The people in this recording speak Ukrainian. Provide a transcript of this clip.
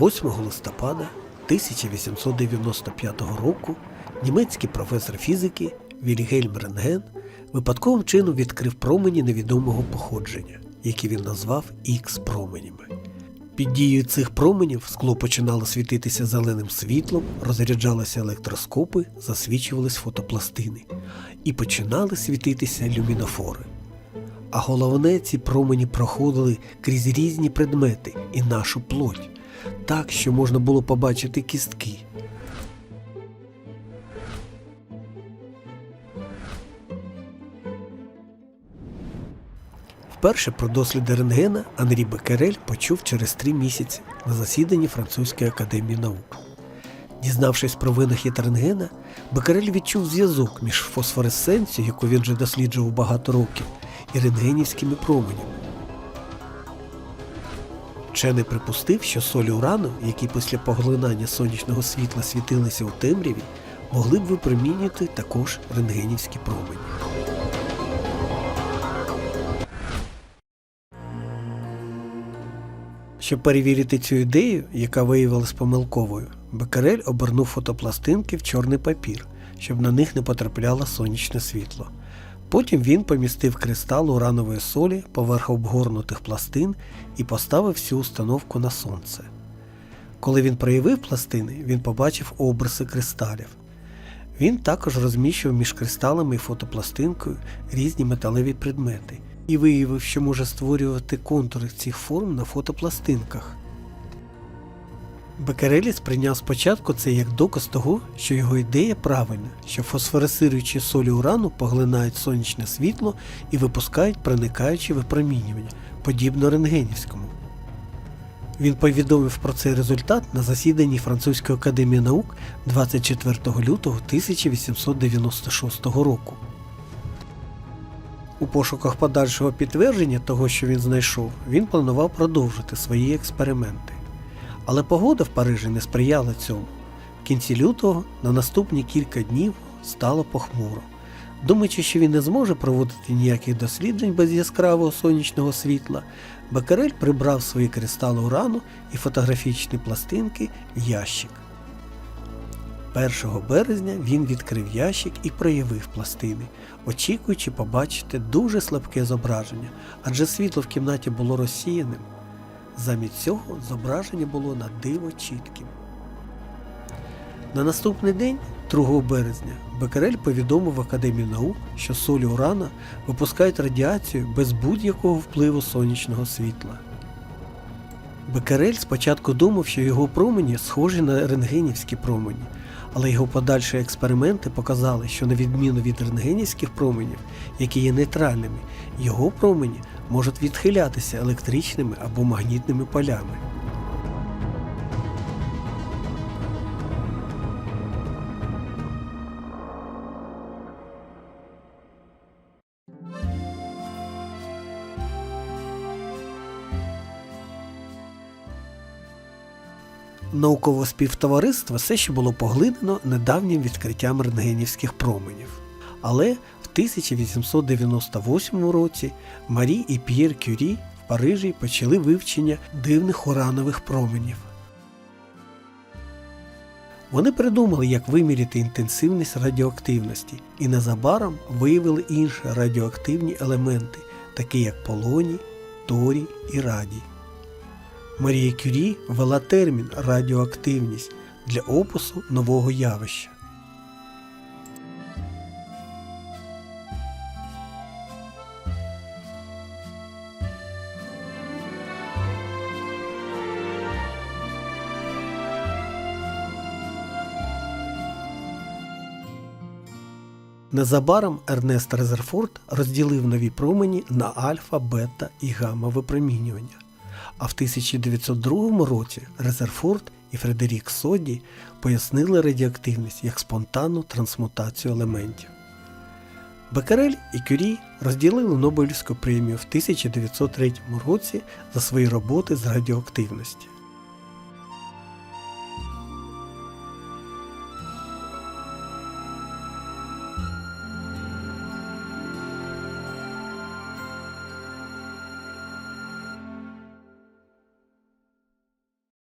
8 листопада 1895 року німецький професор фізики Вільгельм Рентген випадковим чином відкрив промені невідомого походження, які він назвав Х-променями. Під дією цих променів скло починало світитися зеленим світлом, розряджалися електроскопи, засвічувались фотопластини і починали світитися люмінофори. А головне, ці промені проходили крізь різні предмети і нашу плоть, так, що можна було побачити кістки. Вперше про досліди рентгена Анрі Бекерель почув через три місяці на засіданні Французької академії наук. Дізнавшись про винахід рентгена, Бекерель відчув зв'язок між фосфоресценцією, яку він вже досліджував багато років, і рентгенівськими променями. Вчений припустив, що солі урану, які після поглинання сонячного світла світилися у темряві, могли б випромінювати також рентгенівські промені. Щоб перевірити цю ідею, яка виявилась помилковою, Бекерель обернув фотопластинки в чорний папір, щоб на них не потрапляло сонячне світло. Потім він помістив кристал уранової солі поверх обгорнутих пластин і поставив всю установку на сонце. Коли він проявив пластини, він побачив обриси кристалів. Він також розміщував між кристалами і фотопластинкою різні металеві предмети і виявив, що може створювати контури цих форм на фотопластинках. Бекерелі сприйняв спочатку це як доказ того, що його ідея правильна, що фосфоресируючі солі урану поглинають сонячне світло і випускають проникаюче випромінювання, подібно рентгенівському. Він повідомив про цей результат на засіданні Французької академії наук 24 лютого 1896 року. У пошуках подальшого підтвердження того, що він знайшов, він планував продовжити свої експерименти. Але погода в Парижі не сприяла цьому. В кінці лютого на наступні кілька днів стало похмуро. Думаючи, що він не зможе проводити ніяких досліджень без яскравого сонячного світла, Бекерель прибрав свої кристали урану і фотографічні пластинки в ящик. 1 березня він відкрив ящик і проявив пластини, очікуючи побачити дуже слабке зображення, адже світло в кімнаті було розсіяним. Замість цього зображення було на диво чітким. На наступний день, 2 березня, Бекерель повідомив Академію наук, що солі урана випускають радіацію без будь-якого впливу сонячного світла. Бекерель спочатку думав, що його промені схожі на рентгенівські промені, але його подальші експерименти показали, що на відміну від рентгенівських променів, які є нейтральними, його промені можуть відхилятися електричними або магнітними полями. Наукове співтовариство все ще було поглинено недавнім відкриттям рентгенівських променів. Але 1898 році Марі і П'єр Кюрі в Парижі почали вивчення дивних уранових променів. Вони придумали, як виміряти інтенсивність радіоактивності і незабаром виявили інші радіоактивні елементи, такі як полоній, торій і радій. Марія Кюрі ввела термін радіоактивність для опису нового явища. Незабаром Ернест Резерфорд розділив нові промені на альфа, бета і гамма випромінювання. А в 1902 році Резерфорд і Фредерік Соді пояснили радіоактивність як спонтанну трансмутацію елементів. Бекерель і Кюрі розділили Нобелівську премію в 1903 році за свої роботи з радіоактивності.